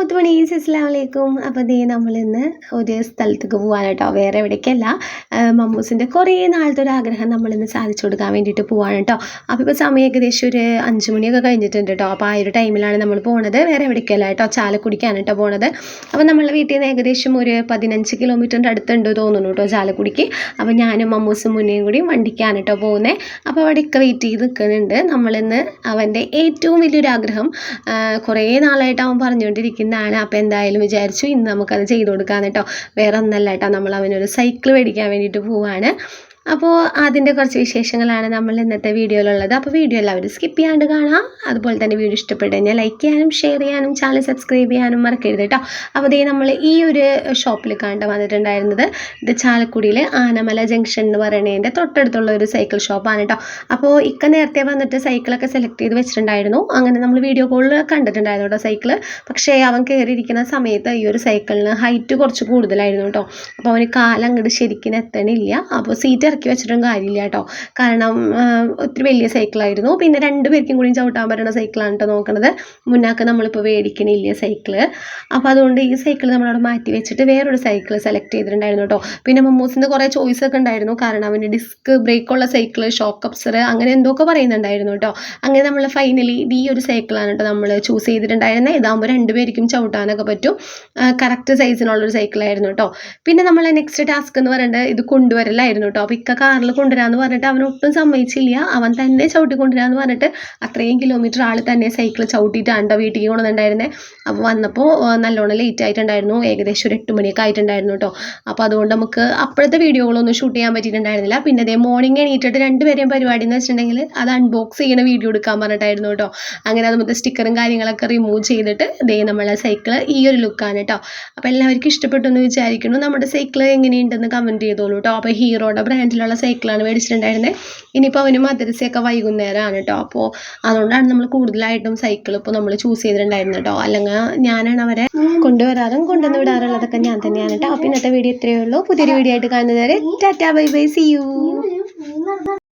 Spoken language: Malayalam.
മുത്തുമണീസ് സിസ്ലാമലേക്കും അപ്പോൾ ദേ നമ്മളിന്ന് ഒരു സ്ഥലത്തേക്ക് പോകാൻ കേട്ടോ വേറെ എവിടേക്കല്ല. മമ്മൂസിന്റെ കുറേ നാളത്തെ ഒരു ആഗ്രഹം നമ്മളിന്ന് സാധിച്ചു കൊടുക്കാൻ വേണ്ടിയിട്ട് പോവാണ് കേട്ടോ അപ്പോൾ ഇപ്പോൾ സമയം ഏകദേശം ഒരു അഞ്ച് മണിയൊക്കെ കഴിഞ്ഞിട്ടുണ്ട് കേട്ടോ അപ്പോൾ ആ ഒരു ടൈമിലാണ് നമ്മൾ പോണത്. വേറെ എവിടേക്കല്ല കേട്ടോ ചാലക്കുടിക്കാണ് കേട്ടോ പോണത്. അപ്പോൾ നമ്മളുടെ വീട്ടിൽ നിന്ന് ഏകദേശം ഒരു പതിനഞ്ച് കിലോമീറ്ററിന്റെ അടുത്തുണ്ട് തോന്നുന്നു കേട്ടോ ചാലക്കുടിക്ക്. അപ്പോൾ ഞാനും മമ്മൂസും മുന്നേയും കൂടി വണ്ടിക്കാണ് കേട്ടോ പോകുന്നത് അപ്പോൾ അവിടെയൊക്കെ വെയിറ്റ് ചെയ്ത് നിൽക്കുന്നുണ്ട് നമ്മളിന്ന് അവന്റെ ഏറ്റവും വലിയൊരു ആഗ്രഹം കുറേ നാളായിട്ട് അവൻ പറഞ്ഞുകൊണ്ടിരിക്കുന്നതാണ് അപ്പോൾ എന്തായാലും വിചാരിച്ചു ഇന്ന് നമുക്കത് ചെയ്ത് കൊടുക്കാമെന്ന് കേട്ടോ. വേറെ ഒന്നല്ല കേട്ടോ. നമ്മൾ അവനൊരു സൈക്കിൾ മേടിക്കാൻ വേണ്ടിയിട്ട് പോവാണ്. അപ്പോൾ അതിന്റെ കുറച്ച് വിശേഷങ്ങളാണ് നമ്മൾ ഇന്നത്തെ വീഡിയോയിലുള്ളത്. അപ്പോൾ വീഡിയോ എല്ലാവരും സ്കിപ്പ് ചെയ്യാണ്ട് കാണാം. അതുപോലെ തന്നെ വീഡിയോ ഇഷ്ടപ്പെട്ട് കഴിഞ്ഞാൽ ലൈക്ക് ചെയ്യാനും ഷെയർ ചെയ്യാനും ചാനൽ സബ്സ്ക്രൈബ് ചെയ്യാനും മറക്കരുത് കേട്ടോ അപ്പോൾ ഇതേ നമ്മൾ ഈ ഒരു ഷോപ്പിൽ കണ്ട് വന്നിട്ടുണ്ടായിരുന്നത് ഇത് ചാലക്കുടിയിൽ ആനമല ജംഗ്ഷൻ എന്ന് പറയുന്നതിന്റെ തൊട്ടടുത്തുള്ള ഒരു സൈക്കിൾ ഷോപ്പാണ് കേട്ടോ അപ്പോൾ ഇക്ക നേരത്തെ വന്നിട്ട് സൈക്കിളൊക്കെ സെലക്ട് ചെയ്ത് വെച്ചിട്ടുണ്ടായിരുന്നു. അങ്ങനെ നമ്മൾ വീഡിയോ കോളിൽ കണ്ടിട്ടുണ്ടായിരുന്നു കേട്ടോ സൈക്കിൾ പക്ഷേ അവൻ കയറിയിരിക്കുന്ന സമയത്ത് ഈ ഒരു സൈക്കിളിന് ഹൈറ്റ് കുറച്ച് കൂടുതലായിരുന്നു കേട്ടോ അപ്പോൾ അവന് കാലം അങ്ങോട്ട് ശരിക്കും എത്തണില്ല അപ്പോൾ സീറ്റ് ഇറക്കി വെച്ചിട്ടും കാര്യമില്ല കേട്ടോ. കാരണം ഒത്തിരി വലിയ സൈക്കിളായിരുന്നു പിന്നെ രണ്ട് പേർക്കും കൂടി ചവിട്ടാൻ പറ്റുന്ന സൈക്കിളാണ് കേട്ടോ നോക്കണത്. മുന്നാക്ക് നമ്മളിപ്പോൾ മേടിക്കണില്ല സൈക്കിൾ അപ്പോൾ അതുകൊണ്ട് ഈ സൈക്കിൾ നമ്മളവിടെ മാറ്റി വെച്ചിട്ട് വേറൊരു സൈക്കിൾ സെലക്ട് ചെയ്തിട്ടുണ്ടായിരുന്നു കേട്ടോ പിന്നെ മമ്മൂസിന്റെ കുറേ ചോയ്സ് ഒക്കെ ഉണ്ടായിരുന്നു. കാരണം അവന്റെ ഡിസ്ക് ബ്രേക്കുള്ള സൈക്കിൾ ഷോക്ക് അപ്സർ അങ്ങനെ എന്തൊക്കെ പറയുന്നുണ്ടായിരുന്നു കേട്ടോ അങ്ങനെ നമ്മൾ ഫൈനലി ഈ ഒരു സൈക്കിളാണ് കേട്ടോ നമ്മൾ ചൂസ് ചെയ്തിട്ടുണ്ടായിരുന്നത് ഇതാകുമ്പോൾ രണ്ടുപേർക്കും ചവിട്ടാനൊക്കെ പറ്റും. കറക്റ്റ് സൈസിനുള്ളൊരു സൈക്കിളായിരുന്നു കേട്ടോ പിന്നെ നമ്മൾ നെക്സ്റ്റ് ടാസ്ക് എന്ന് പറയുന്നത് ഇത് കൊണ്ടുവരലായിരുന്നു കേട്ടോ അപ്പോൾ ഇക്ക കാറിൽ കൊണ്ടുവരാമെന്ന് പറഞ്ഞിട്ട് അവൻ ഒട്ടും സമ്മതിച്ചില്ല. അവൻ തന്നെ ചവിട്ടി കൊണ്ടുവരാമെന്ന് പറഞ്ഞിട്ട് അത്രയും കിലോമീറ്റർ ആൾ തന്നെ സൈക്കിൾ ചവിട്ടിയിട്ട് ആണ്ടോ വീട്ടിൽ കൊണ്ടുവന്നിട്ടുണ്ടായിരുന്നത് അപ്പോൾ വന്നപ്പോൾ നല്ലോണം ലേറ്റ് ആയിട്ടുണ്ടായിരുന്നു. ഏകദേശം ഒരു എട്ട് മണിയൊക്കെ ആയിട്ടുണ്ടായിരുന്നു കേട്ടോ അപ്പോൾ അതുകൊണ്ട് നമുക്ക് അപ്പോഴത്തെ വീഡിയോകളൊന്നും ഷൂട്ട് ചെയ്യാൻ പറ്റിയിട്ടുണ്ടായിരുന്നില്ല. പിന്നെ അതേ മോർണിംഗ് എണീറ്റിട്ട് രണ്ടുപേരെയും പരിപാടി എന്ന് വെച്ചിട്ടുണ്ടെങ്കിൽ അത് അൺബോക്സ് ചെയ്യണ വീഡിയോ എടുക്കാൻ പറഞ്ഞിട്ടായിരുന്നു കേട്ടോ അങ്ങനെ അത് സ്റ്റിക്കറും കാര്യങ്ങളൊക്കെ റിമൂവ് ചെയ്തിട്ട് ദേ നമ്മളെ സൈക്കിൾ ഈ ഒരു ലുക്കാണ് കേട്ടോ അപ്പോൾ എല്ലാവർക്കും ഇഷ്ടപ്പെട്ടു എന്ന് വിചാരിക്കുന്നു. നമ്മുടെ സൈക്കിൾ എങ്ങനെയുണ്ടെന്ന് കമന്റ് ചെയ്തോളൂ കേട്ടോ അപ്പോൾ ഹീറോയുടെ ബ്രാൻഡിലുള്ള സൈക്കിളാണ് മേടിച്ചിട്ടുണ്ടായിരുന്നത് ഇനിയിപ്പോൾ അവന് മദ്രസയൊക്കെ വൈകുന്നേരമാണ് കേട്ടോ അപ്പോൾ അതുകൊണ്ടാണ് നമ്മൾ കൂടുതലായിട്ടും സൈക്കിൾ ഇപ്പോൾ നമ്മൾ ചൂസ് ചെയ്തിട്ടുണ്ടായിരുന്നത് കേട്ടോ അല്ലെങ്കിൽ ഞാനാണ് അവരെ കൊണ്ടുവരാറും കൊണ്ടുവന്ന് വിടാറുള്ളതൊക്കെ ഞാൻ തന്നെയാണ് കേട്ടോ അപ്പോൾ ഇന്നത്തെ വീഡിയോ ഇത്രയേ ഉള്ളൂ. പുതിയൊരു വീഡിയോ ആയിട്ട് കാണുന്നവരെ tata bye bye see you